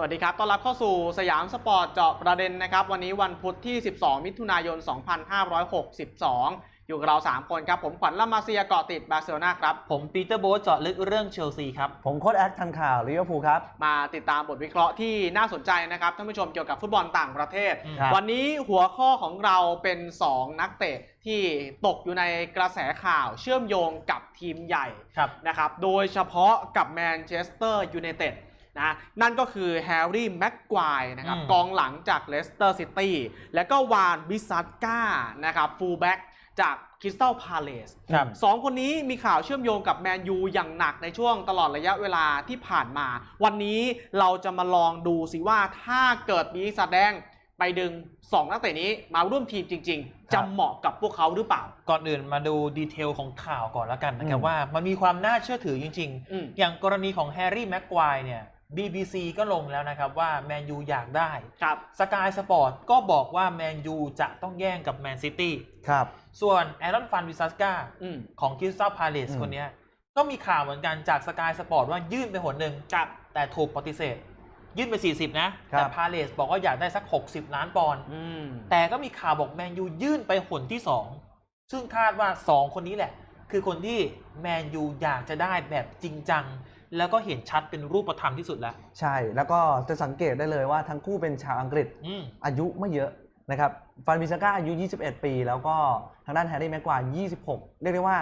สวัสดีครับ ต้อนรับเข้าสู่สยามสปอร์ตเจาะประเด็นนะครับ วันนี้วันพุธที่ 12 มิถุนายน 2562 อยู่กับเรา 3 คนครับ ผมขวัญล่ำมาเซียเกาะติดบาร์เซโลนาครับ ผมปีเตอร์โบ๊ทเจาะลึกเรื่องเชลซีครับ ผมโค้ดแอดทันข่าวลิเวอร์พูลครับ มาติดตามบทวิเคราะห์ที่น่าสนใจนะครับ ท่านผู้ชมเกี่ยวกับฟุตบอลต่างประเทศ ครับวันนี้หัวข้อของเราเป็น 2 นักเตะที่ตกอยู่ในกระแสข่าวเชื่อมโยงกับทีมใหญ่ครับ นะครับ โดยเฉพาะกับแมนเชสเตอร์ยูไนเต็ด นะนั่นก็คือแฮร์รี่แม็กควายนะครับอืมกองหลังจากเลสเตอร์ซิตี้และก็วานบิซัตกานะครับฟูลแบ็กจากคริสตัลพาเลสครับสองคนนี้มีข่าวเชื่อมโยงกับแมนยูอย่างหนักในช่วงตลอดระยะเวลาที่ผ่านมา วันนี้เราจะมาลองดูสิว่าถ้าเกิดมีสแดงไปดึง 2 นักเตะนี้มาร่วมทีมจริง ๆ จะเหมาะกับพวกเขาหรือเปล่า ก่อนอื่นมาดูดีเทลของข่าวก่อนแล้วกันนะครับอืมว่ามันมีความน่าเชื่อถือจริงอืมๆอย่างกรณีของแฮร์รี่แม็กควายเนี่ย BBC ก็ลงแล้วนะครับว่าแมนยูอยากได้ครับสกายสปอร์ตก็บอกว่าแมนยูจะต้องแย่งกับแมนซิตี้ครับ ส่วนแอรอนฟันวิซัสกาอืมของคริสตัลพาเลสอืมคนเนี้ยก็มีข่าวเหมือนกันจากสกายสปอร์ตว่ายื่นไปหนหนึ่งครับแต่ถูกปฏิเสธ ยื่นไป 40 นะ แต่พาเลสบอกว่าอยากได้สัก 60 ล้านปอนด์อืมแต่ก็มีข่าวบอกแมนยูยื่นไปหนที่ 2 ซึ่งคาดว่า 2 คนนี้แหละ คือคนที่แมนยูอยากจะได้แบบจริงจัง แล้วก็เห็นชัดเป็นรูปธรรมที่สุดแล้ว ใช่ แล้วก็จะสังเกตได้เลยว่าทั้งคู่เป็นชาวอังกฤษอืม อายุไม่เยอะนะครับฟันบิซาก้าอายุ 21 ปี แล้วก็ทางด้านแฮร์รี่แม็กควาย26 เรียกได้ว่า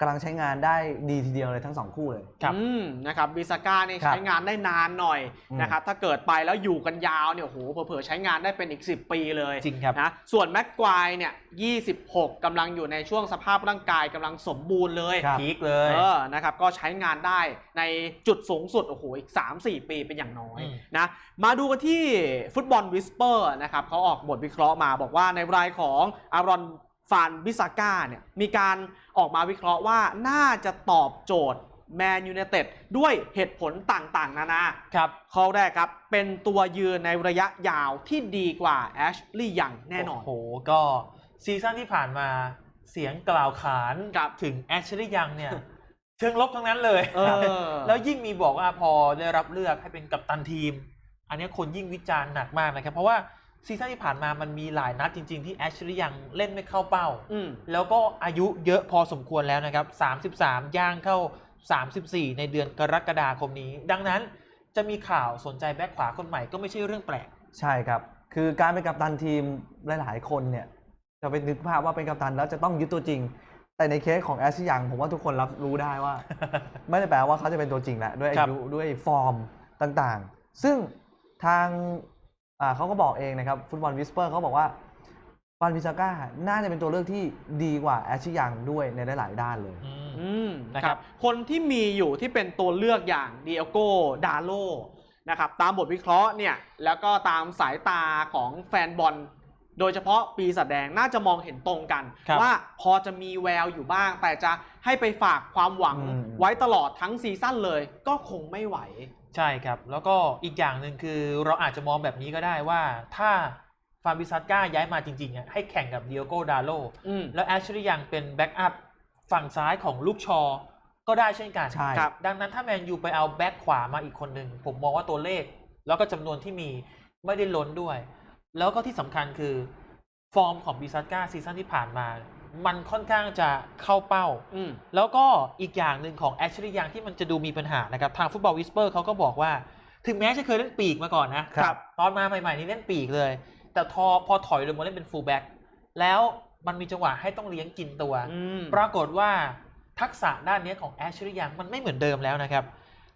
กำลังใช้งานได้ดีทีเดียวเลยทั้งสองคู่เลย ครับอืมนะครับบิซาก้านี่ครับใช้งานได้นานหน่อยอืม นะครับถ้าเกิดไปแล้วอยู่กันยาวเนี่ยโอ้โหเผลอๆใช้งานได้เป็นอีก 10 ปีเลยจริงครับ นะส่วนแม็กควายเนี่ย 26กำลังอยู่ในช่วงสภาพร่างกายกำลังสมบูรณ์เลยครับ พีคเลยเออนะครับก็ใช้งานได้ในจุดสูงสุดโอ้โหอีก 3-4 ปีเป็นอย่างน้อยอืม นะมาดูกันที่ฟุตบอลวิสเปอร์นะครับเขาออกบทวิเคราะห์มาบอกว่าในรายของอารอน ฟานบิซาก้าเนี่ยมีการออกมาวิเคราะห์ว่าน่าจะตอบโจทย์แมนยู i นเต็ดด้วยเหตุผลต่างๆ นานาครับข้อแรกครับ เป็นตัวยืนในระยะยาวที่ดีกว่าแอชลีย์ยังแน่นอน โอ้โห ก็ซีซั่นที่ผ่านมาเสียงกล่าวขานครับถึงแอชลีย์ยังเนี่ย เชิงลบทั้งนั้นเลยเออแล้วยิ่งมีบอกว่าพอได้รับเลือกให้เป็นกัปตันทีม อันนี้คนยิ่งวิจารณ์หนักมากนะครับ เพราะว่า ซีซั่นที่ผ่านมามันมีหลายนัดจริง ๆ ที่แอชลีย์ยังเล่นไม่เข้าเป้า อืมแล้วก็อายุเยอะพอสมควรแล้วนะครับ 33 ย่างเข้า 34 ในเดือนกรกฎาคมนี้ ดังนั้นจะมีข่าวสนใจแบ็คขวาคนใหม่ก็ไม่ใช่เรื่องแปลก ใช่ครับ คือการเป็นกัปตันทีมหลาย ๆ คนเนี่ย จะไปนึกภาพว่าเป็นกัปตันแล้วจะต้องยึดตัวจริง แต่ในเคสของแอชยังผมว่าทุกคนรับรู้ได้ว่า ไม่ได้แปลว่าเขาจะเป็นตัวจริงแล้วด้วยครัอาบยุด้วยฟอร์มต่างๆ ซึ่งทางอ่า เขาก็บอกเองนะครับฟุตบอลวิสเปอร์เขาบอกว่าฟานวิซาก้าน่าจะเป็นตัวเลือกที่ดีกว่าแอชยังด้วยในหลาย ๆ ด้านเลยอืมอืมนะนะคครัรับบคนที่มีอยู่ที่เป็นตัวเลือกอย่างเดียโก้ดาโลนะครับตามบทวิเคราะห์เนี่ยแล้วก็ตามสายตาของแฟนบอล โดยเฉพาะปีศาจแดงน่าจะมองเห็นตรงกันครับว่าพอจะมีแววอยู่บ้าง แต่จะให้ไปฝากความหวังอืมไว้ตลอดทั้งซีซั่นเลย ก็คงไม่ไหว ใช่ครับ แล้วก็อีกอย่างหนึ่งคือเราอาจจะมองแบบนี้ก็ได้ว่าถ้าฟาบิซัสก้าย้ายมาจริงๆอะให้แข่งกับเดียโกดาโลอืม แล้วแอชลีย์ยังเป็นแบ็กอัพฝั่งซ้ายของลูกชอ ก็ได้เช่นกันใช่ครับ ดังนั้นถ้าแมนยูไปเอาแบ็กขวามาอีกคนหนึ่งผมมองว่าตัวเลข แล้วก็จำนวนที่มีไม่ได้ล้นด้วย แล้วก็ที่สำคัญคือ ฟอร์มของบิซัสก้าซีซั่นที่ผ่านมา มันค่อนข้างจะเข้าเป้าอืมแล้วก็อีกอย่างหนึ่งของแอชลีย์ยังที่มันจะดูมีปัญหานะครับ ทางฟุตบอลวิสเปอร์เขาก็บอกว่า ถึงแม้จะเคยเล่นปีกมาก่อนนะ ครับ ตอนมาใหม่ๆ นี่เล่นปีกเลย แต่พอพอถอยลงมาเล่นเป็นฟูลแบ็กแล้วมันมีจังหวะให้ต้องเลี้ยงกินตัวอืมปรากฏว่าทักษะด้านนี้ของแอชลีย์ยังมันไม่เหมือนเดิมแล้วนะครับ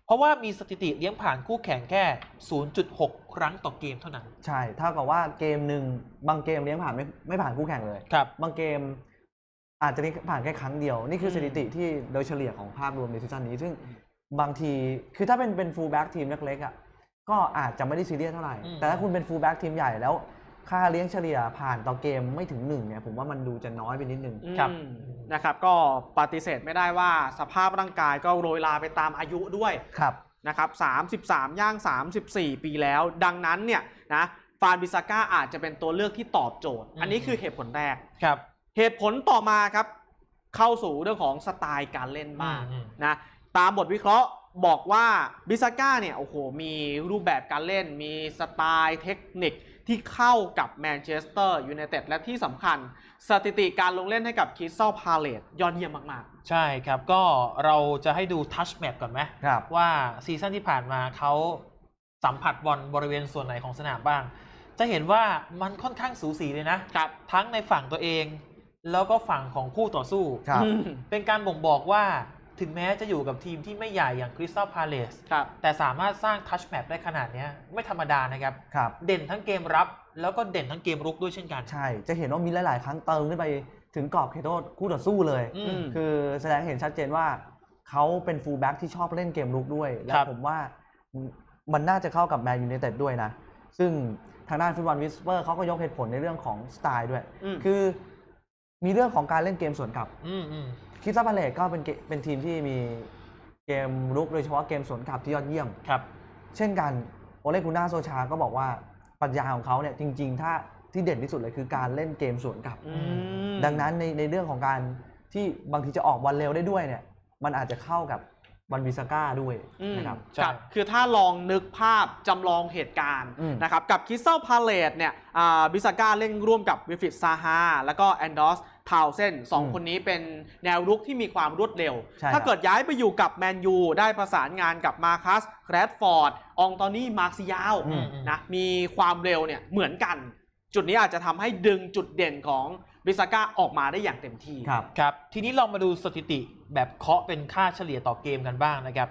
เพราะว่ามีสถิติเลี้ยงผ่านคู่แข่งแค่ 0.6 ครั้งต่อเกมเท่านั้น ใช่ เท่ากับว่าเกมหนึ่งบางเกมเลี้ยงผ่านไม่ไม่ผ่านคู่แข่งเลย ครับ บางเกม อาจจะเลี้ยงผ่านแค่ครั้งเดียว นี่คือมสถิติที่โดยเฉลี่ยของภาพรวมในซีซั่นนี้ ซึ่งบางทีคือถ้าเป็นเป็นฟูลแบ็กทีมเล็กๆอะก็อาจจะไม่ได้ซีเรียสเท่าไหร่ แต่ถ้าคุณเป็นฟูลแบ็กทีมใหญ่แล้ว ค่าเลี้ยงเฉลี่ยผ่านต่อเกมไม่ถึงหนึ่งเนี่ยผมว่ามันดูจะน้อยไปนิดนึงครับอืมนะครับ ก็ปฏิเสธไม่ได้ว่าสภาพร่างกายก็โรยลาไปตามอายุด้วยครับนะครับ33 ย่าง 34 ปีแล้ว ดังนั้นเนี่ยนะฟานบิซาก้าอาจจะเป็นตัวเลือกที่ตอบโจทย์อืมอันนี้คือเหตุผลแรกครับ เหตุผลต่อมาครับ เข้าสู่เรื่องของสไตล์การเล่นบ้างอืมนะตามบทวิเคราะห์บอกว่าบิซาก้าเนี่ยโอ้โหมีรูปแบบการเล่น มีสไตล์เทคนิคที่เข้ากับแมนเชสเตอร์ยูไนเต็ดและที่สำคัญ สถิติการลงเล่นให้กับคิสซ l พาเลตยอดเยี่ยมมากใช่ครับ ก็เราจะให้ดูทัชแมปก่อนไหมครับว่าซีซั่นที่ผ่านมาเขาสัมผัสบอลบริเวณส่วนไหนของสนามบ้าง จะเห็นว่ามันค่อนข้างสูสีเลยนะๆครับทั้งในฝั่งตัวเอง แล้วก็ฝั่งของคู่ต่อสู้ ครับอืมเป็นการบ่งบอกว่าถึงแม้จะอยู่กับทีมที่ไม่ใหญ่อย่างคริสตัลพาเลสครับแต่สามารถสร้างทัชแมปได้ขนาดเนี้ยไม่ธรรมดานะครับ ครับ เด่นทั้งเกมรับ แล้วก็เด่นทั้งเกมรุกด้วยเช่นกัน ใช่ จะเห็นว่ามีหลาย ๆ ครั้งเติมขึ้นไปถึงกรอบเขตโทษคู่ต่อสู้เลย อืม คือแสดงให้เห็นชัดเจนว่าเขาเป็นฟูลแบ็กที่ชอบเล่นเกมลุกด้วย แล้ครัวบผมว่ามันน่าจะเข้ากับแมนยู i นเต็ดด้วยนะ ซึ่งทางด้านฟุตบอลวิสเปอร์เขาก็ยกเหตุผลในเรื่องของสไตล์ด้วย อืม คือ มีเรื่องของการเล่นเกมสวนกลับ อืมอืมคิดซับพาเลตก็เป็นเกเป็นทีมที่มีเกมลุกโดยเฉพาะเกมสวนกลับที่ยอดเยี่ยม ครับ เช่นกันโอเลกุน่าโซชาก็บอกว่าปรัชญาของเขาเนี่ยจริง ๆ ถ้าที่เด่นที่สุดเลยคือการเล่นเกมสวนกลับ อืมดังนั้นในในเรื่องของการที่บางทีจะออกบอลเร็วได้ด้วยเนี่ย มันอาจจะเข้ากับบอลวิสก้าด้วยอืมนะครับ ใช่ ครับคือถ้าลองนึกภาพจำลองเหตุการณ์อืมนะครับกับคิสเซ l พาเลตเนี่ยบิซาก้าเล่นร่วมกับวิฟิตซาฮาแล้วก็แอนดอส ทาวเซนสองคนนี้เป็นแนวรุกที่มีความรวดเร็วใช่ถ้าครับเกิดย้ายไปอยู่กับแมนยูได้ประสานงานกับมาคัสแรดฟอร์ดอองตอนี่มาร์คซิยาวอืมนะมีความเร็วเนี่ยเหมือนกัน จุดนี้อาจจะทำให้ดึงจุดเด่นของบิซาก้าออกมาได้อย่างเต็มที่ครับครับทีนี้ลองมาดูสถิติแบบเคาะเป็นค่าเฉลี่ยต่อเกมกันบ้างนะครับ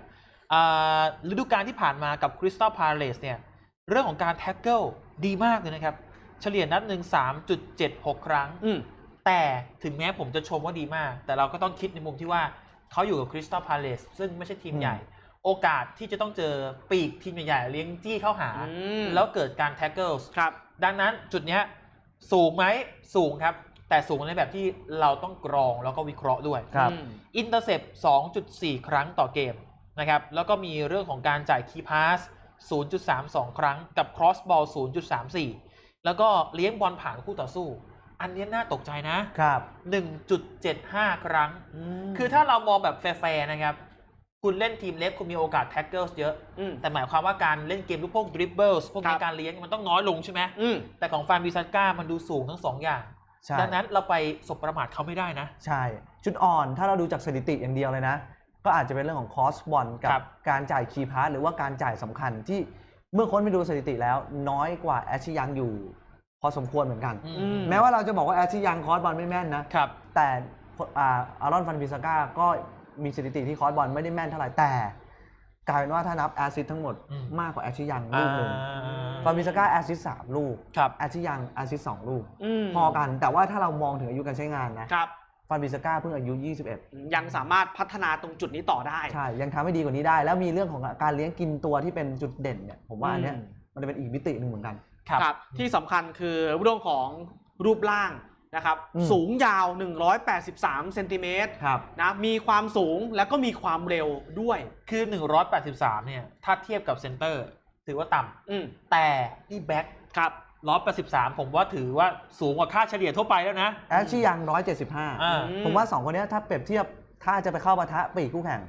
อ่าฤดูกาลที่ผ่านมากับคริสตัลพาเลสเนี่ยเรื่องของการแท็กเกิลดีมากเลยนะครับ เฉลี่ยนัดหนึ่ง3.76 ครั้งอืม แต่ถึงแม้ผมจะชมว่าดีมาก แต่เราก็ต้องคิดในมุมที่ว่าเขาอยู่กับคริสตัลพาเลสซึ่งไม่ใช่ทีมอืมใหญ่ โอกาสที่จะต้องเจอปีกทีมใหญ่ๆเลี้ยงจี้เข้าหา อืม แล้วเกิดการแท็กเกิลครับ ดังนั้นจุดเนี้ยสูงไหมสูงครับ แต่สูงในแบบที่เราต้องกรองแล้วก็วิเคราะห์ด้วย ครับ อืม อินเตอร์เซป2.4 ครั้งต่อเกมนะครับ แล้วก็มีเรื่องของการจ่ายคีย์พาส 0.32 ครั้งกับครอสบอล 0.34 แล้วก็เลี้ยงบอลผ่านคู่ต่อสู้ อันเนี้ยน่าตกใจนะครับ 1.75 ครั้ง คือถ้าเรามองแบบแฟร์ๆนะครับ คุณเล่นทีมเล็กคุณมีโอกาสแท็กเกิลเยอะอืมแต่หมายความว่าการเล่นเกมลูกพวกดริบเบิลพวกครันี้บการเลี้ยงมันต้องน้อยลงใช่ไหมอืมแต่ของฟานบิซัสก้ามันดูสูงทั้งสองอย่างใช่ดังนั้นเราไปสบประมาทเขาไม่ได้นะ ใช่ จุดอ่อนถ้าเราดูจากสถิติอย่างเดียวเลยนะ ก็อาจจะเป็นเรื่องของคอสบอลกัครับบการจ่ายคีย์พาสหรือว่าการจ่ายสำคัญที่เมื่อค้นไปดูสถิติแล้วน้อยกว่าแอชยังอยู่ พอสมควรเหมือนกันอือืม แม้ว่าเราจะบอกว่าแอชยังคอสบอลไม่แม่นนะ ครับ แต่อ่าอารอนฟันบิสก้าก็มีสถิติที่คอร์สบอลไม่ได้แม่นเท่าไหร่แต่ กลายเป็นว่าถ้านับแอสซิสทั้งหมดอืม มากกว่าแอชชิยังลูกหนึ่งอ่าฟันบิสก้าแอสซิสสามลูกครับ แอชชิยังแอสซิสสองลูกอืมพอกันแต่ว่าถ้าเรามองถึงอายุการใช้งานนะครับ ฟันบิสก้าเพิ่งอายุ 21 ยังสามารถพัฒนาตรงจุดนี้ต่อได้ ใช่ ยังทำให้ดีกว่านี้ได้ แล้วมีเรื่องของการเลี้ยงกินตัวที่เป็นจุดเด่นเนี่ย ผมว่าอันเนี้ยอืม มันจะเป็นอีกมิติหนึ่งเหมือนกัน ครับครับที่สำคัญคือเรื่องของรูปร่างนะครับอืมสูงยาว 183 เซนติเมตรครับนะมีความสูงแล้วก็มีความเร็วด้วย คือ 183 เนี่ยถ้าเทียบกับเซนเตอร์ ถือว่าต่อืมำแต่นี่แบ็คครับ183ผมว่าถือว่าสูงกว่าค่าเฉลี่ยทั่วไปแล้วนะแอชชิยังอ่า175ผมว่าสองคนเนี้ยถ้าเปรียบเทียบถ้าจะไปเข้าปะทะปีกคู่แข่ง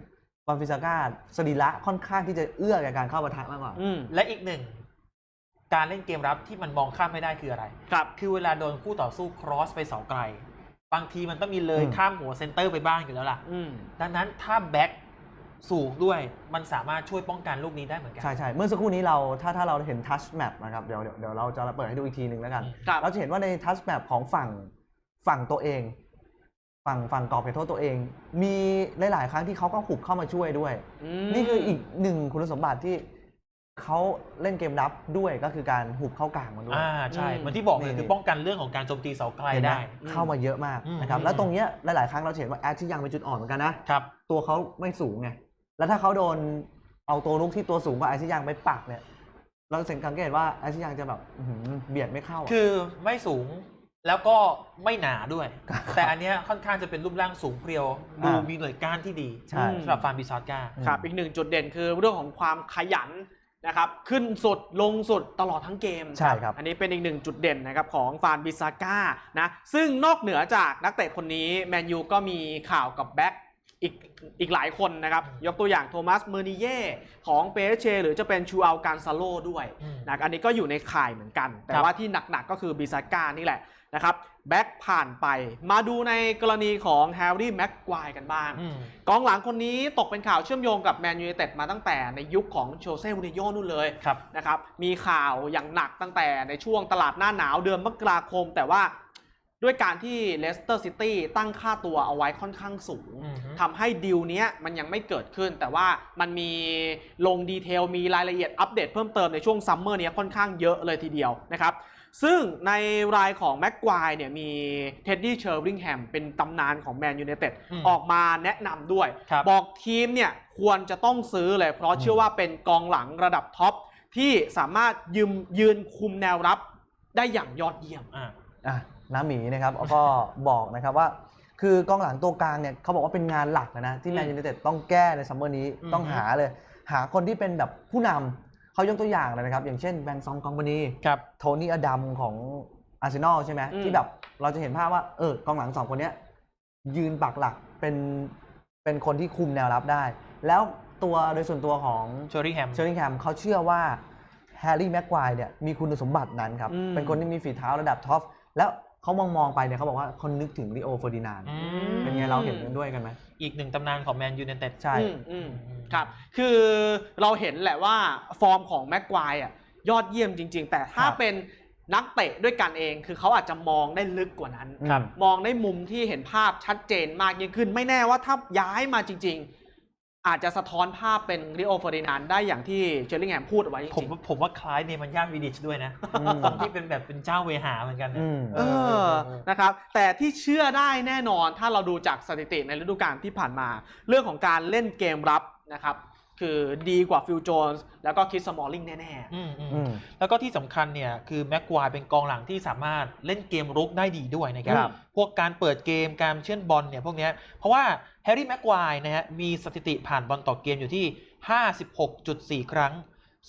ฟันบิสก้าสรีระค่อนข้างที่จะเอื้อแก่การเข้าปะทะมากกว่าอืมและอีกหนึ่ง การเล่นเกมรับที่มันมองข้ามไม่ได้คืออะไร ครับ คือเวลาโดนคู่ต่อสู้ครอสไปเสาไกล บางทีมันต้องมีเลยอืม ข้ามหัวเซนเตอร์ไปบ้างอยู่แล้วล่ะ อืม ดังนั้นถ้าแบ็คสูงด้วยมันสามารถช่วยป้องกันลูกนี้ได้เหมือนกัใช่ใช่เมื่อสักครู่นี้เราถ้าถ้าเราเห็นทัชแมปนะครับเดี๋ยวเดี๋ยวเดี๋ยวเราจะเปิดให้ดูอีกทีหนึ่งแล้วกัน ครับ เราจะเห็นว่าในทัชแมปของฝั่งฝั่งตัวเอง ฝั่งฝั่งกรอบเขตโทษตัวเอง มีหลาย ๆ ครั้งที่เขาก็หุบเข้ามาช่วยด้วยมนี่คืออีกหนึ่งคุณสมบัติที่ เขาเล่นเกมรับด้วยก็คือการหุบเข้ากลางมันด้วย อ่าใช่อืม เหมือนที่บอกเลยนี่ คือป้องกันเรื่องของการโจมตีเสาไกลเห็นไหมได้ เข้ามาเยอะมากอืมนะครับ อืม แล้วตรงเนี้ยหลาย ๆ ครั้งเราจะเห็นว่าแอดที่ยังเป็นจุดอ่อนเหมือนกันนะ ครับ ตัวเขาไม่สูงไง แล้วถ้าเขาโดนเอาตัวลุกที่ตัวสูงกว่าไอซิยังไปปักเนี่ย เราสังเกตว่าไอซิยังจะแบบอื้อหือเบียดไม่เข้าอะ คือไม่สูงแล้วก็ไม่หนาด้วย ครับแต่อันเนี้ยค่อนข้างจะเป็นรูปร่างสูงเพรียว ดูอ่ามีมีหน่วยก้านที่ดีใช่ สำหรับฟาร์มบิซาก้าครับอีกหนึ่งจุดเด่นคือเรื่องของความขยัน นะครับขึ้นสุดลงสุดตลอดทั้งเกม ใช่ครับ อันนี้เป็นอีกหนึ่งจุดเด่นนะครับของฟานบิซาก้านะซึ่งนอกเหนือจากนักเตะคนนี้แมนยูก็มีข่าวกับแบ็คอีกอีกหลายคนนะครับอืมยกตัวอย่างโทมัสเมอร์นิเย่ของเปเช หรือจะเป็นชูอัลการซาโลด้วยอืมนะอันนี้ก็อยู่ในข่ายเหมือนกัน แต่ครับว่าที่หนักๆก็คือบิซาก้านี่แหละ นะครับแบ็กผ่านไป มาดูในกรณีของแฮร์รี่แม็กควายกันบ้างอืมกองหลังคนนี้ตกเป็นข่าวเชื่อมโยงกับแมนยู i นเต็ดมาตั้งแต่ในยุคของโชเซ่มูรินโญ่นู่นเลยครับนะครับมีข่าวอย่างหนักตั้งแต่ในช่วงตลาดหน้าหนาวเดือนมกราคม แต่ว่าด้วยการที่เลสเตอร์ซิตี้ตั้งค่าตัวเอาไว้ค่อนข้างสูงอืมทำให้ดีลเนี้ยมันยังไม่เกิดขึ้น แต่ว่ามันมีลงดีเทลมีรายละเอียดอัปเดตเพิ่มเติมในช่วงซัมเมอร์เนี้ยค่อนข้างเยอะเลยทีเดียวนะครับ ซึ่งในรายของแม็กควายเนี่ยมีเท็ดดี้เชอร์ริงแฮมเป็นตำนานของแมนยู i นเต็ดอืมออกมาแนะนำด้วยครับบอกทีมเนี่ยควรจะต้องซื้อเลย เพราะเชื่อว่าเป็นกองหลังระดับท็อปที่สามารถยืมยืนคุมแนวรับได้อย่างยอดเยี่ยมอ่าอะน้าหมีนะครับก็บอกนะครับว่า คือกองหลังตัวกลางเนี่ยเขาบอกว่าเป็นงานหลักเลยนะที่แมนอืมยู i นเต็ดต้องแก้ในซัมเมอร์นี้อืมต้องหาเลย หาคนที่เป็นแบบผู้นำ เขายกตัวอย่างเลยนะครับ อย่างเช่นแบงซองกองบานีครับโทนี่อดัมของอาร์เซนอลใช่ไหมอืม ที่แบบเราจะเห็นภาพว่าเออกองหลังสองคนเนี้ย ยืนปักหลักเป็นเป็นคนที่คุมแนวรับได้ แล้วตัวโดยส่วนตัวของเชอรี่แฮม เชอร์ริงแฮมเขาเชื่อว่าแฮร์รี่แม็กควายเนี่ยมีคุณสมบัตินั้นครับ อืม เป็นคนที่มีฝีเท้าระดับท็อปแล้ว เขามองมองๆไปเนี่ยเขาบอกว่าเขานึกถึงริโอเฟอร์ดินานด์อืมเป็นไงเราเห็นกันด้วยกันไหมอีกหนึ่งตำนานของแมนยู i นเต็ดใช่อืมอืมครับ คือเราเห็นแหละว่าฟอร์มของแม็กควายอะยอดเยี่ยมจริง ๆ แต่ถ้าครับเป็นนักเตะด้วยกันเอง คือเขาอาจจะมองได้ลึกกว่านั้นครับมองในมุมที่เห็นภาพชัดเจนมากยิ่งขึ้น ไม่แน่ว่าถ้าย้ายมาจริง ๆ อาจจะสะท้อนภาพเป็นริโอเฟอร์ดินานด์ได้อย่างที่เชอร์ลิงแฮมพูดเอาไว้จผมริงว่าผมว่าคล้ายเนมันย่าวิดิชด้วยนะอืมตรงที่เป็นแบบเป็นเจ้าเวหาเหมือนกันนะอืม ๆเออนะครับ แต่ที่เชื่อได้แน่นอนถ้าเราดูจากสถิติในฤดูกาลที่ผ่านมา เรื่องของการเล่นเกมรับนะครับ คือดีกว่าฟิลโจนส์แล้วก็คิดสมอลลิงแน่ๆอืมอืมอืม แล้วก็ที่สำคัญเนี่ย คือแม็กควายเป็นกองหลังที่สามารถเล่นเกมรุกได้ดีด้วยนะครับ ครับ พวกการเปิดเกมการเชื่อนบอลเนี่ยพวกเนี้ยเพราะว่าแฮร์รี่แม็กควายนะฮะมีสถิติผ่านบอลต่อเกมอยู่ที่ 56.4 ครั้ง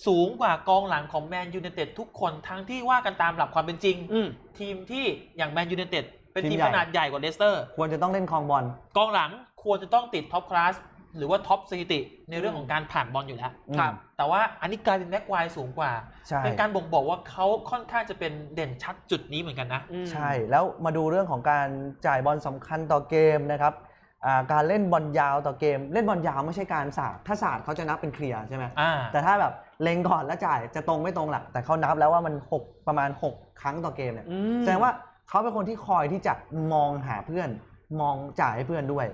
สูงกว่ากองหลังของแมนยู i นเต็ดทุกคนทั้งที่ว่ากันตามหลักความเป็นจริงอืม ทีมที่อย่างแมนยู i นเต็ดเป็นทีทีมมใหญ่ ขนาดใหญ่กว่าเลสเตอร์ ควรจะต้องเล่นคลองบอล กองหลังควรจะต้องติดท็อปคลาส หรือว่าท็อปสถิติในเรื่องของการผ่านบอลอยู่แล้วครับ แต่ว่าอันนี้กลายเป็นแม็กควายสูงกว่าใช่เป็นการบ่งบอกว่าเขาค่อนข้างจะเป็นเด่นชัดจุดนี้เหมือนกันนะอืมใช่ แล้วมาดูเรื่องของการจ่ายบอลสำคัญต่อเกมนะครับอ่าการเล่นบอลยาวต่อเกม เล่นบอลยาวไม่ใช่การสาดถ้าสาดเขาจะนับเป็นเคลียร์ใช่ไหมอ่าแต่ถ้าแบบเล็งก่อนแล้วจ่ายจะตรงไม่ตรงหลักแต่เขานับแล้วว่ามันหกประมาณ 6 ครั้งต่อเกมเนี่ยอืมแสดงว่าเขาเป็นคนที่คอยที่จะมองหาเพื่อนมองจ่ายให้เพื่อนด้วย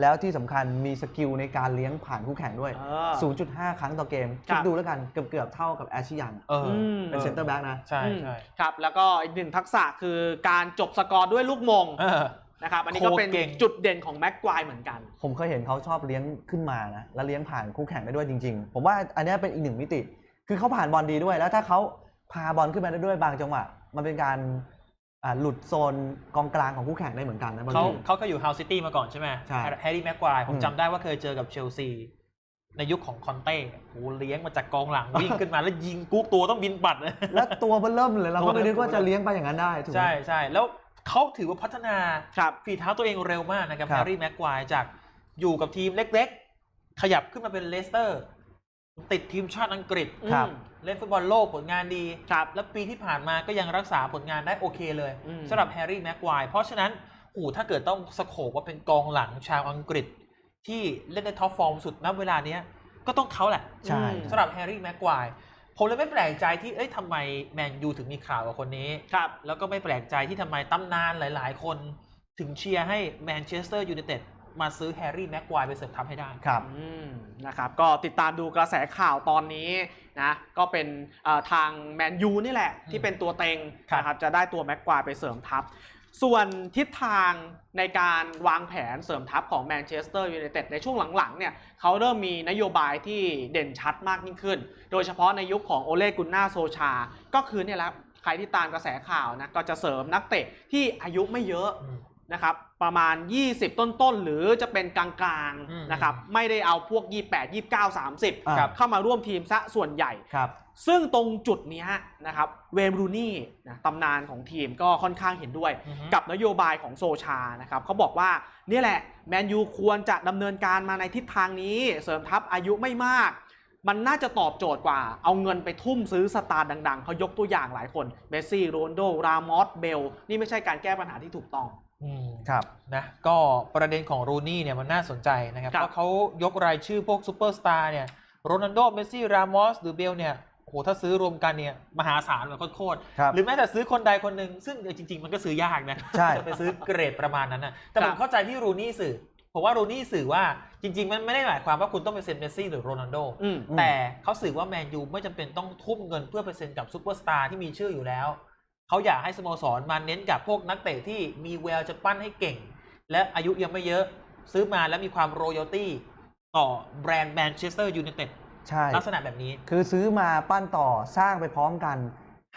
แล้วที่สำคัญมีสกิลในการเลี้ยงผ่านคู่แข่งด้วย เออ 0.5 ครั้งต่อเกมครัคิดบดูแล้วกันเกือบๆเท่ากับแอชชิยังเออม เป็นเซนเตอร์แบ็กนะ ใช่อืมใช่ครับ แล้วก็อีกหนึ่งทักษะคือการจบสกอร์ด้วยลูกมงเออ นะครับ อันนี้ก็เป็นโคตรเก่ง จุดเด่นของแม็กควายเหมือนกัน ผมเคยเห็นเขาชอบเลี้ยงขึ้นมานะแล้วเลี้ยงผ่านคู่แข่งได้ด้วยจริง ๆ ผมว่าอันเนี้ยเป็นอีกหนึ่งมิติ คือเขาผ่านบอลดีด้วย แล้วถ้าเขาพาบอลขึ้นมาได้ด้วยบางจังหวะมันเป็นการอ่า หลุดโซนกองกลางของคู่แข่งได้เหมือนกันนะบางเขาที เขาก็อยู่เฮาซิตี้มาก่อนใช่ไหมใช่แฮร์รี่แม็กควายผมอืมจำได้ว่าเคยเจอกับเชลซี ในยุคของคอนเต้โหเลี้ยงมาจากกองหลัง วิ่งขึ้นมาแล้วยิงกุ๊กตัวต้องบินปัดเลย แล้วตัวมันเริ่มเลยเราก็ไม่นึกว่าตัวจะเลี้ยงไปอย่างนั้นได้ถูกไหม ใช่ใช่แล้วเขาถือว่าพัฒนาครับ ฝีเท้าตัวเองเร็วมากนะครับครัแฮบร์รี่แม็กควายจากอยู่กับทีมเล็กๆ ขยับขึ้นมาเป็นเลสเตอร์ ติดทีมชาติอังกฤษครับอืมเล่นฟุตบอลโลกผลงานดีครับแล้วปีที่ผ่านมาก็ยังรักษาผลงานได้โอเคเลยอืมสำหรับแฮร์รี่แม็กควายเพราะฉะนั้นโอ้โหถ้าเกิดต้องสโคบว่าเป็นกองหลังชาวอังกฤษ ที่เล่นในท็อปฟอร์มสุดณเวลาเนี้ยก็ต้องเขาแหละใช่อืมสำหรับแฮร์รี่แม็กควายผมเลยไม่แปลกใจที่เอ้ยทำไมแมนยูถึงมีข่าวกับคนนี้ครับแล้วก็ไม่แปลกใจที่ทำไมตำนานหลาย ๆ คนถึงเชียร์ให้แมนเชสเตอร์ยูไนเต็ด มาซื้อแฮร์รี่แม็กควายไปเสริมทัพให้ได้ครับอืมนะครับก็ติดตามดูกระแสข่าวตอนนี้นะก็เป็นเอ่อทางแมนยูนี่แหละ ที่เป็นตัวเต็งครับนะครับจะได้ตัวแม็กควายไปเสริมทัพ ส่วนทิศทางในการวางแผนเสริมทัพของแมนเชสเตอร์ยูไนเต็ดในช่วงหลังๆเนี่ยเขาเริ่มมีนโยบายที่เด่นชัดมากยิ่งขึ้น โดยเฉพาะในยุคของโอเลกุนนาโซชา ก็คือเนี่ยแหละใครที่ตามกระแสข่าวนะก็จะเสริมนักเตะที่อายุไม่เยอะ นะครับประมาณ 20 ต้นๆ หรือจะเป็นกลางอืมๆนะครับไม่ได้เอาพวก 28 29 30ครับเข้ามาร่วมทีมซะส่วนใหญ่ครับซึ่งตรงจุดเนี้ยนะครับเวมรูนี่นะตำนานของทีมก็ค่อนข้างเห็นด้วยอือฮึกับนโยบายของโซชานะครับเขาบอกว่าเนี่ยแหละแมนยูควรจะดำเนินการมาในทิศทางนี้ เสริมทัพอายุไม่มากมันน่าจะตอบโจทย์กว่า เอาเงินไปทุ่มซื้อสตาร์ดังๆ เขายกตัวอย่างหลายคน เมสซี่ โรนลโด รามอส เบล นี่ไม่ใช่การแก้ปัญหาที่ถูกต้องอืม ครับนะก็ประเด็นของรูนี่เนี่ยมันน่าสนใจนะครับครับเพราะเขายกรายชื่อพวกซูเปอร์สตาร์เนี่ยโรนัลโดเมสซี่รามอสหรือเบลเนี่ยโอ้โหถ้าซื้อรวมกันเนี่ยมหาศาลแบบโคตรครับๆหรือแม้แต่ซื้อคนใดคนหนึ่งซึ่งจริง ๆ มันก็ซื้อยากนะใช่จะไปซื้อเกรดประมาณนั้นนะแต่คผรับมเข้าใจที่รูนี่สื่อผมว่ารูนี่สื่อว่าจริง ๆ มันไม่ได้หมายความว่าคุณต้องไปเซ็นเมสซี่หรือโรนัลโดอืมอืมแต่เขาสื่อว่าแมนยูไม่จำเป็นต้องทุ่มเงินเพื่อไปเซ็นกับซูเปอร์สตาร์ที่มีชื่ออยู่แล้ว เขาอยากให้สโมสรมาเน้นกับพวกนักเตะที่มีแววจะปั้นให้เก่ง และอายุยังไม่เยอะซื้อมาแล้วมีความโรย a l ตี้ต่อแบรนด์แมนเชสเตอร์ยูไนเต็ดใช่ลักษณะแบบนี้ คือซื้อมาปั้นต่อสร้างไปพร้อมกัน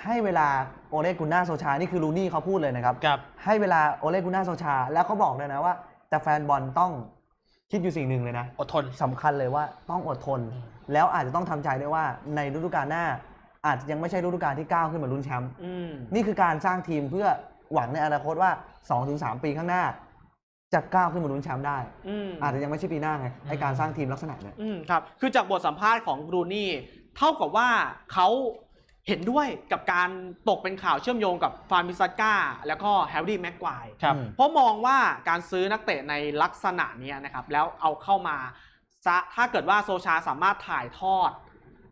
ให้เวลาโอเลกุนนาโซชา นี่คือลูนี่เขาพูดเลยนะครับกับให้เวลาโอเลกุนนาโซชา แล้วเขาบอกเลยนะว่า แต่แฟนบอลต้องคิดอยู่สิ่งหนึ่งเลยนะ อดทนสำคัญเลยว่าต้องอดทนอืมแล้วอาจจะต้องทำใจด้วยว่าในฤดูกาลหน้า อาจจะยังไม่ใช่ฤดูกาลที่ก้าวขึ้นมาลุ้นแชมป์อืมนี่คือการสร้างทีมเพื่อหวังในอนาคตว่า2-3ปีข้างหน้า จะก้าวขึ้นมาลุ้นแชมป์ได้ อืมอาจจะยังไม่ใช่ปีหน้าไงไอการสร้างทีมลักษณะเนี้ยอืมครับ คือจากบทสัมภาษณ์ของบรูนี่ เท่ากับว่าเขาเห็นด้วยกับการตกเป็นข่าวเชื่อมโยงกับฟานบิสก้า แล้วก็แฮร์รี่แม็กควาย ครับ อืม เพราะมองว่าการซื้อนักเตะในลักษณะเนี้ยนะครับ แล้วเอาเข้ามาซะถ้าเกิดว่าโซชาสามารถถ่ายทอด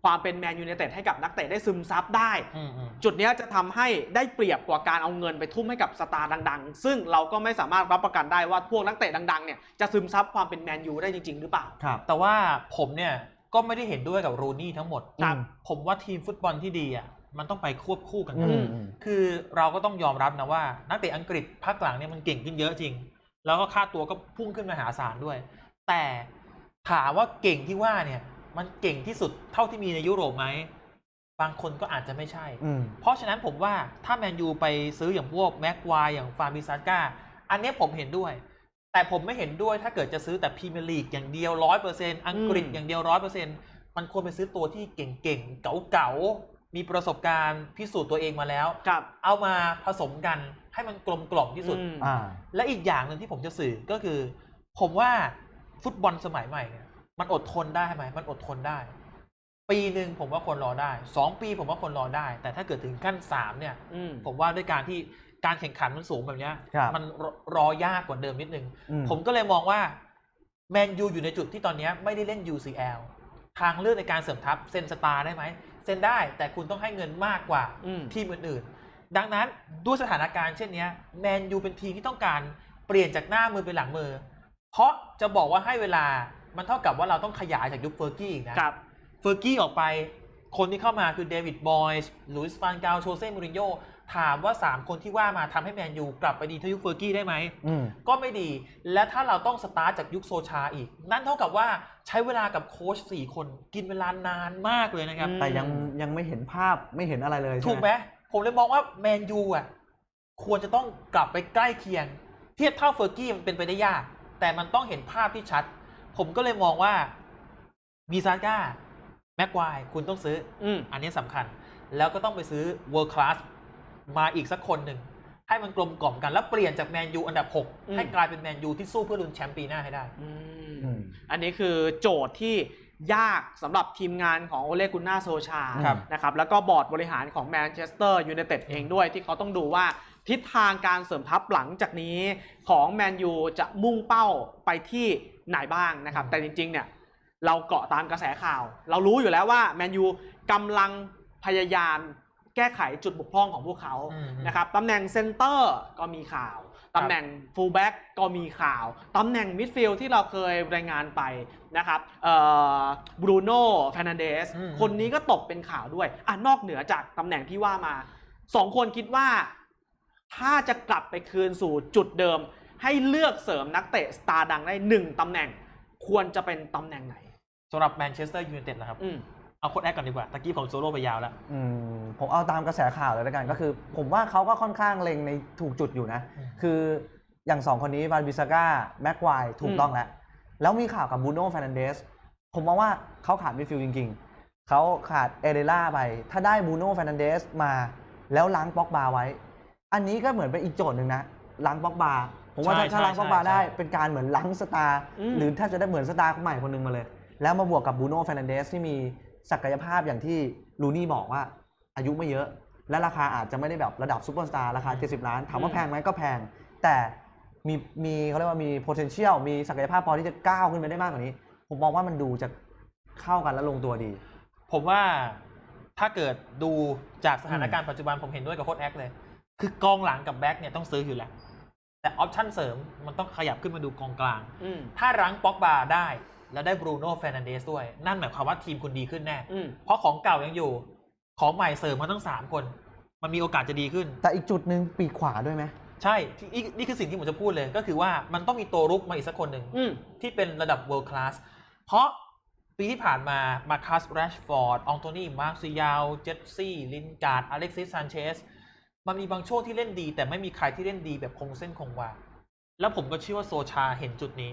ความเป็นแมนยูไนเต็ดให้กับนักเตะได้ซึมซับได้อืมอืมจุดเนี้ยจะทำให้ได้เปรียบกว่าการเอาเงินไปทุ่มให้กับสตาร์ดังๆ ซึ่งเราก็ไม่สามารถรับประกันได้ว่าพวกนักเตะดังๆเนี่ยจะซึมซับความเป็นแมนยูได้จริง ๆ หรือเปล่าครับแต่ว่าผมเนี่ยก็ไม่ได้เห็นด้วยกับรูนี่ทั้งหมดครับผมว่าทีมฟุตบอลที่ดีอะมันต้องไปควบคู่กันอืนะมอืมคือเราก็ต้องยอมรับนะว่า นักเตะอังกฤษภาคหลังเนี่ยมันเก่งขึ้นเยอะจริง แล้วก็ค่าตัวก็พุ่งขึ้นมหาศาลด้วย แต่ถามว่าเก่งที่ว่าเนี่ย มันเก่งที่สุดเท่าที่มีในยุโรปไหม บางคนก็อาจจะไม่ใช่อืมเพราะฉะนั้นผมว่าถ้าแมนยูไปซื้ออย่างพวกแม็กควายอย่างฟาร์บิซาก้า อันเนี้ยผมเห็นด้วย แต่ผมไม่เห็นด้วยถ้าเกิดจะซื้อแต่พรีเมียร์ลีกอย่างเดียวร้อยเปอร์เซ็นต์อังกฤษอืมอย่างเดียวร้อยเปอร์เซ็นต์มันควรไปซื้อตัวที่เก่งๆ เก่าๆ มีประสบการณ์พิสูจน์ตัวเองมาแล้วครับเอามาผสมกันให้มันกลมกล่อมที่สุดอืมอ่าและอีกอย่างหนึ่งที่ผมจะสื่อก็คือ ผมว่าฟุตบอลสมัยใหม่เนี่ย มันอดทนได้ไหมมันอดทนได้ ปีหนึ่งผมว่าคนรอได้สองปีผมว่าคนรอได้ แต่ถ้าเกิดถึงขั้นสามเนี่ย อืม ผมว่าด้วยการที่การแข่งขันมันสูงแบบเนี้ย ครับมันรรอยากกว่าเดิมนิดนึง อืม ผมก็เลยมองว่าแมนยูอยู่ในจุดที่ตอนเนี้ยไม่ได้เล่น UCL ทางเลือกในการเสริมทัพเซ็นสตาร์ได้ไหมเซ็นได้แต่คุณต้องให้เงินมากกว่า อืม ทีมอื่นๆ ดังนั้นด้วยสถานการณ์เช่นเนี้ยแมนยูเป็นทีมที่ต้องการเปลี่ยนจากหน้ามือเป็นหลังมือ เพราะจะบอกว่าให้เวลา มันเท่ากับว่าเราต้องขยายจากยุคเฟอร์กี้อีกนะครับเฟอร์กี้ออกไปคนที่เข้ามาคือเดวิดบอยส์ลุยส์ฟานกาลโชเซ่มูรินโญ่ถามว่า 3 คนที่ว่ามาทำให้แมนยูกลับไปดีเท่ายุคเฟอร์กี้ได้ไหมอืมก็ไม่ดี และถ้าเราต้องสตาร์ทจากยุคโซชาอีก นั่นเท่ากับว่าใช้เวลากับโค้ช4คนกินเวลานานมากเลยนะครับอืมแต่ยังยังไม่เห็นภาพไม่เห็นอะไรเลย ถูกไหมผมเลยมองว่าแมนยูอะควรจะต้องกลับไปใกล้เคียง เทียบเท่าเฟอร์กี้มันเป็นไปได้ยาก แต่มันต้องเห็นภาพที่ชัด ผมก็เลยมองว่ามีซาก้าแม็กควายคุณต้องซื้อ อืม อันนี้สำคัญ แล้วก็ต้องไปซื้อ world class มาอีกสักคนหนึ่ง ให้มันกลมกล่อมกัน แล้วเปลี่ยนจากแมนยูอันดับ อืม 6 ให้กลายเป็นแมนยูที่สู้เพื่อลุ้นแชมป์ปีหน้าให้ได้ อืม อืม อันนี้คือโจทย์ที่ยากสำหรับทีมงานของโอเลกุน่าโซชาครับ นะครับแล้วก็บอร์ดบริหารของแมนเชสเตอร์ยูไนเต็ดเองด้วยที่เขาต้องดูว่า ทิศทางการเสริมทัพหลังจากนี้ของแมนยูจะมุ่งเป้าไปที่ไหนบ้างนะครับ แต่จริงๆ เนี่ยเราเกาะตามกระแสข่าว เรารู้อยู่แล้วว่าแมนยูกำลังพยายามแก้ไขจุดบกพร่องของพวกเขาอืมนะครับตำแหน่งเซนเตอร์ก็มีข่าวตำแหน่งฟูลแบ็กก็มีข่าวตำแหน่งมิดฟิลด์ที่เราเคยรายงานไปนะครับบรูโน่ฟ r นันเดสอืมคนนี้ก็ตกเป็นข่าวด้วยอะนอกเหนือจากตำแหน่งที่ว่ามาสองคนคิดว่า ถ้าจะกลับไปคืนสู่จุดเดิม ให้เลือกเสริมนักเตะสตาร์ดังได้หนึ่งตำแหน่ง ควรจะเป็นตำแหน่งไหนสำหรับแมนเชสเตอร์ยูไนเต็ดนะครับอืม เอาโค้ดแอคก่อนดีกว่าตะกี้ผมโซโล่ไปยาวแล้ว อืมผมเอาตามกระแสข่าวเลยแล้วกันก็คือ ผมว่าเขาก็ค่อนข้างเล็งในถูกจุดอยู่นะ อืม คืออย่างสองคนนี้วานบิซาก้าแม็กควายถูกอืมต้องแล้ว แล้วมีข่าวกับบูโน่ฟ r นันเดสผมมองว่าเขาขาดมิดฟิลด์จริงๆ เขาขาดเอเดล่าไป ถ้าได้บูโน่ฟ r นันเดสมาแล้วล้างป็อกบาไว้ อันนี้ก็เหมือนเป็นอีกโจทย์หนึ่งนะล้างป็อกบาผมว่าถ้าใช่ถ้าล้างใช่ป็อกบาใช่ได้ใช่เป็นการเหมือนล้างสตาร์อืม หรือถ้าจะได้เหมือนสตาร์คนใหม่คนหนึ่งมาเลย แล้วมาบวกกับบูโน่ฟ r นันเดสที่มีศักยภาพอย่างที่ลูนี่บอกว่า อายุไม่เยอะ และราคาอาจจะไม่ได้แบบระดับซูเปอร์สตาร์ราคา 70 ล้าน ถามว่าแพงไหมก็แพง แต่มีมีเขาเรียกว่ามี potential มีศักยภาพพอที่จะก้าวขึ้นไปได้มากกว่านี้ ผมมองว่ามันดูจะเข้ากันและลงตัวดี ผมว่าถ้าเกิดดูจากสถานการณ์ปัจจุบันผมเห็นด้วยกับโค้ชแอคเลย คือกองหลังกับแบ็กเนี่ยต้องซื้ออยู่แล้ว แต่ออปชั่นเสริมมันต้องขยับขึ้นมาดูกองกลาง อืม ถ้ารั้งป็อกบาได้ แล้วได้บรูโน่เฟรนันเดสด้วย นั่นหมายความว่าทีมคุณดีขึ้นแน่ อืม เพราะของเก่ายังอยู่ ของใหม่เสริมมาตั้งสามคน มันมีโอกาสจะดีขึ้น แต่อีกจุดหนึ่งปีกขวาด้วยไหมใช่ที่นี่นี่คือสิ่งที่ผมจะพูดเลย ก็คือว่ามันต้องมีตัวรุกมาอีกสักคนหนึ่ง อืม ที่เป็นระดับ world class เพราะปีที่ผ่านมา มาคัสแรชฟอร์ด อองโตนีมาร์คซิยาว เจสซี่ ลินการ์ด อเล็กซิสซานเชส มันมีบางช่วงที่เล่นดี แต่ไม่มีใครที่เล่นดีแบบคงเส้นคงวาแล้วผมก็เชื่อว่าโซชาเห็นจุดนี้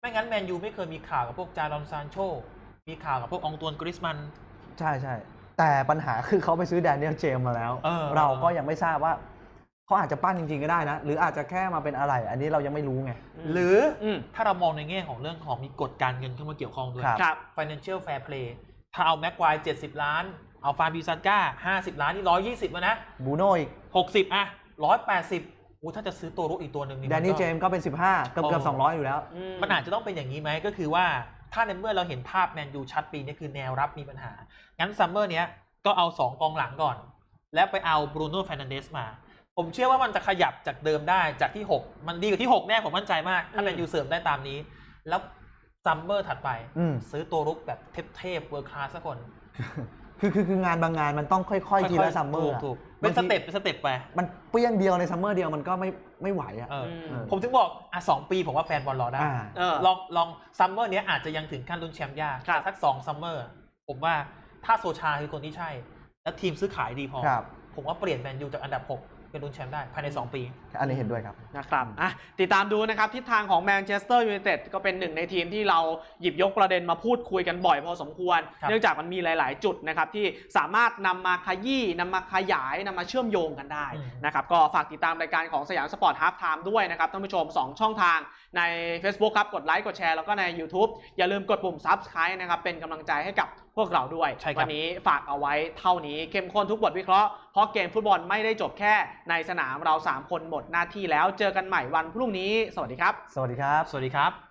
ไม่งั้นแมนยูไม่เคยมีข่าวกับพวกจารอนซานโช มีข่าวกับพวกอองตวนกริสมัน ใช่ใช่แต่ปัญหาคือเขาไปซื้อแดเนียลเจมส์มาแล้วเออเราก็ยังไม่ทราบว่าเขาอาจจะปั้นจริงๆก็ได้นะ หรืออาจจะแค่มาเป็นอะไร อันนี้เรายังไม่รู้ไง หรืออมถ้าเรามองในแง่ของเรื่องของมีกฎการเงินเข้ามาเกี่ยวข้องด้วยครับครับ financial fair play ถ้าเอาแม็กควาย70ล้าน เอาฟานบิซันก้า50 ล้านนี่120มานะบูโน่อีก 60 อะ 180อู้ถ้าจะซื้อตัวรุกอีกตัวหนึ่งนี่แดมันนี่ก็เจมส์ก็เป็น 15 เกือบเกือบโอ้200 อยู่แล้ว มันอาจจะต้องเป็นอย่างนี้ไหมก็คือว่าถ้าในเมื่อเราเห็นภาพแมนยูชัดปีนี้คือแนวรับมีปัญหา งั้นซัมเมอร์เนี้ยก็เอา 2 กองหลังก่อน แล้วไปเอาบรูโน่ f ฟ r นันเดสมา ผมเชื่อว่ามันจะขยับจากเดิมได้จากที่ 6 มันดีกว่าที่ 6 แน่ผมมั่นใจมาก ถ้าอืมแมนยูเสริมได้ตามนี้ แล้วซัมเมอร์ถัดไปอืมซื้อตัวรุกแบบเทพๆเวอร์คลาสสักคน คือคือคืองานบางงานมันต้องค่อยๆทีละซัมเมอร์ถูกๆเป็นสเต็ปเป็นสเต็ปไป มันเปรี้ยงเดียวในซัมเมอร์เดียวมันก็ไม่ไม่ไหวอะเอออืมเออผมถึงบอกอะสองปีผมว่าแฟนบอลรอได้อ่าเออลองลองซัมเมอร์เนี้ยอาจจะยังถึงขั้นลุ้นแชมป์ยากครับแต่สักสองซัมเมอร์ผมว่าถ้าโซชาคือคนที่ใช่ แล้วทีมซื้อขายดีพอครับผมว่าเปลี่ยนแมนยูจากอันดับ 6 เป็นลุ้นแชมป์ได้ภายใน 2 ปี อันนี้เห็นด้วยครับนะครับอะติดตามดูนะครับ ทิศทางของแมนเชสเตอร์ยูไนเต็ดก็เป็นหนึ่งในทีมที่เราหยิบยกประเด็นมาพูดคุยกันบ่อยพอสมควรครับเนื่องจากมันมีหลาย ๆ จุดนะครับ ที่สามารถนำมาขยี้นำมาขยายนำมาเชื่อมโยงกันได้อืมนะครับก็ฝากติดตามรายการของสยามสปอร์ตฮาล์ฟไทม์ด้วยนะครับท่านผู้ชม 2 ช่องทางใน Facebook ครับกดไลค์กดแชร์แล้วก็ใน YouTube อย่าลืมกดปุ่ม Subscribe นะครับเป็นกำลังใจให้กับพวกเราด้วยใช่ครับวันี้ฝากเอาไว้เท่านี้เข้มข้นทุกบทวิเคราะห์ เพราะเกมฟุตบอลไม่ได้จบแค่ในสนามเรา 3 คนหมดหน้าที่แล้วเจอกันใหม่วันพรุ่งนี้ สวัสดีครับ สวัสดีครับ สวัสดีครับ